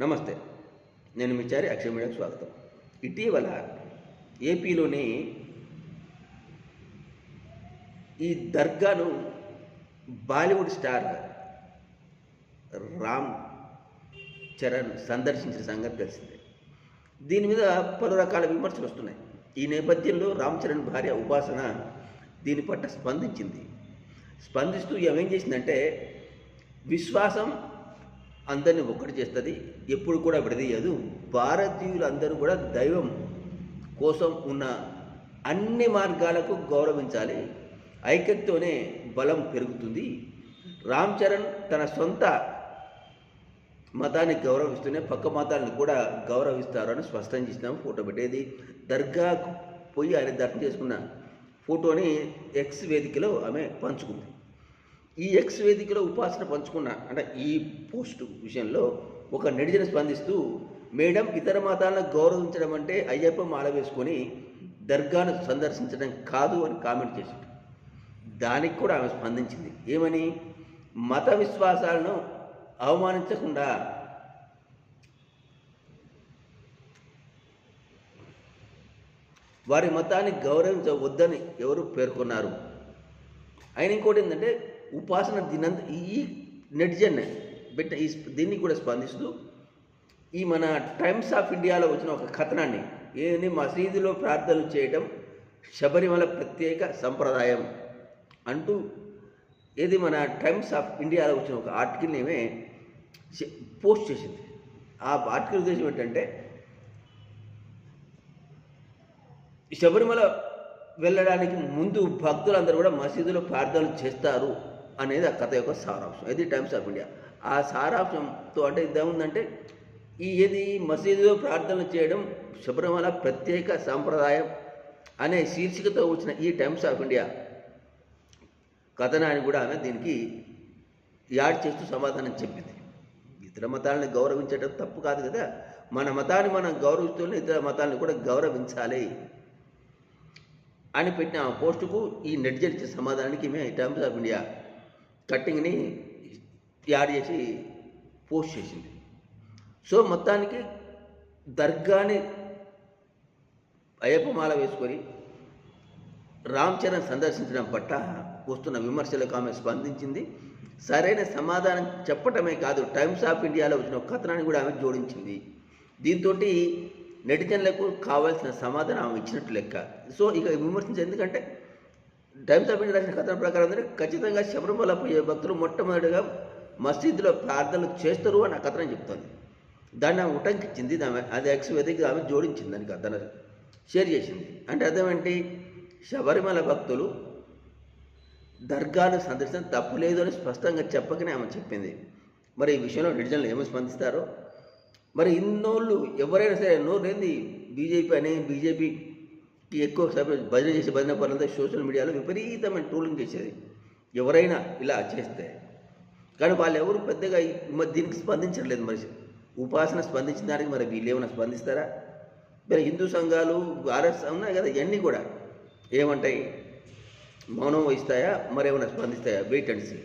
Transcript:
నమస్తే. నేను మిచారి అక్షయ మీడియాకు స్వాగతం. ఇటీవల ఏపీలోని ఈ దర్గాను బాలీవుడ్ స్టార్ రామ్ చరణ్ సందర్శించిన సంగతి తెలిసిందే. దీని మీద పలు రకాల విమర్శలు వస్తున్నాయి. ఈ నేపథ్యంలో రామ్ చరణ్ భార్య ఉపాసన దీని పట్ల స్పందించింది. స్పందిస్తూ ఏమేం చేసిందంటే విశ్వాసం అందరిని ఒక్కటి చేస్తుంది ఎప్పుడు కూడా విడదీయదు. భారతీయులందరూ కూడా దైవం కోసం ఉన్న అన్ని మార్గాలకు గౌరవించాలి. ఐక్యతతోనే బలం పెరుగుతుంది. రామ్ చరణ్ తన సొంత మతాన్ని గౌరవిస్తూనే పక్క మతాలను కూడా గౌరవిస్తారు అని స్పష్టం చేసినాము ఫోటో పెట్టేది. దర్గాకు పోయి ఆయన దర్శనం చేసుకున్న ఫోటోని ఎక్స్ వేదికలో ఆమె పంచుకుంది. ఈ ఎక్స్ వేదికలో ఉపాసన పంచుకున్న అంటే ఈ పోస్ట్ విషయంలో ఒక నడిజన స్పందిస్తూ మేడం ఇతర మతాలను గౌరవించడం అంటే అయ్యప్ప మాల వేసుకొని దర్గాను సందర్శించడం కాదు అని కామెంట్ చేసింది. దానికి కూడా ఆమె స్పందించింది. ఏమని? మత విశ్వాసాలను అవమానించకుండా వారి మతాన్ని గౌరవించవద్దని ఎవరు పేర్కొన్నారు? ఆయన ఇంకోటి ఏంటంటే ఉపాసన దినంత ఈ నెటిజన్ బిడ్డ ఈ దీన్ని కూడా స్పందిస్తూ ఈ మన టైమ్స్ ఆఫ్ ఇండియాలో వచ్చిన ఒక కథనాన్ని ఏది మసీదులో ప్రార్థనలు చేయడం శబరిమల ప్రత్యేక సంప్రదాయం అంటూ ఏది మన టైమ్స్ ఆఫ్ ఇండియాలో వచ్చిన ఒక ఆర్టికల్ని ఏమే పోస్ట్ చేసింది. ఆ ఆర్టికల్ ఉద్దేశం ఏంటంటే శబరిమల వెళ్ళడానికి ముందు భక్తులందరూ కూడా మసీదులో ప్రార్థనలు చేస్తారు. అనేది ఆ కథ యొక్క సారాంశం. ఇది టైమ్స్ ఆఫ్ ఇండియా. ఆ సారాంశంతో అంటే ఇదేముందంటే ఈ ఏది మసీదులో ప్రార్థనలు చేయడం శబరిమల ప్రత్యేక సాంప్రదాయం అనే శీర్షికతో వచ్చిన ఈ టైమ్స్ ఆఫ్ ఇండియా కథనాన్ని కూడా ఆమె దీనికి యాడ్ చేస్తూ సమాధానం చెప్పింది. ఇతర మతాలను గౌరవించడం తప్పు కాదు కదా. మన మతాన్ని మనం గౌరవిస్తూనే ఇతర మతాలను కూడా గౌరవించాలి అని పెట్టిన ఆ పోస్టుకు ఈ నెటిజన్ ఇచ్చే సమాధానానికి మేము టైమ్స్ ఆఫ్ ఇండియా కట్టింగ్ని యాడ్ చేసి పోస్ట్ చేసింది. సో మొత్తానికి దర్గాని అయ్యప్పమాల వేసుకొని రామ్ చరణ్ సందర్శించడం పట్ల వస్తున్న విమర్శలకు ఆమె స్పందించింది. సరైన సమాధానం చెప్పటమే కాదు టైమ్స్ ఆఫ్ ఇండియాలో వచ్చిన ఒక కథనాన్ని కూడా ఆమె జోడించింది. దీంతో నెటిజన్లకు కావాల్సిన సమాధానం ఆమె ఇచ్చినట్టు లెక్క. సో ఇక విమర్శించి ఎందుకంటే టైమ్స్ రాసిన కథన ప్రకారం అంటే ఖచ్చితంగా శబరిమల పోయే భక్తులు మొట్టమొదటిగా మసీదులో ప్రార్థనలు చేస్తారు అని ఆ కథనం చెప్తోంది. దాన్ని ఆమె ఉటంకించింది ఆమె అది ఎక్స్ వేదిక ఆమె జోడించింది దానికి అతను షేర్ చేసింది. అంటే అర్థం ఏంటి? శబరిమల భక్తులు దర్గాను సందర్శించడం తప్పు లేదు అని స్పష్టంగా చెప్పకనే ఆమె చెప్పింది. మరి ఈ విషయంలో నెటిజన్లు ఏమి స్పందిస్తారో? మరి ఇన్నోళ్ళు ఎవరైనా సరే నోరు లేని బీజేపీ అని బీజేపీ ఎక్కువ భజన చేసే భజన పనులంతా సోషల్ మీడియాలో విపరీతమైన ట్రోలింగ్ చేసేది. ఎవరైనా ఇలా చేస్తే. కానీ వాళ్ళు ఎవరు పెద్దగా మరి దీనికి స్పందించట్లేదు మరి ఉపాసన స్పందించిన దానికి మరి వీళ్ళు ఏమైనా స్పందిస్తారా? మరి హిందూ సంఘాలు ఆర్ఎస్ ఉన్నాయి కదా ఇవన్నీ కూడా. ఏమంటాయి? మౌనం వహిస్తాయా? మరేమైనా స్పందిస్తాయా? Wait and see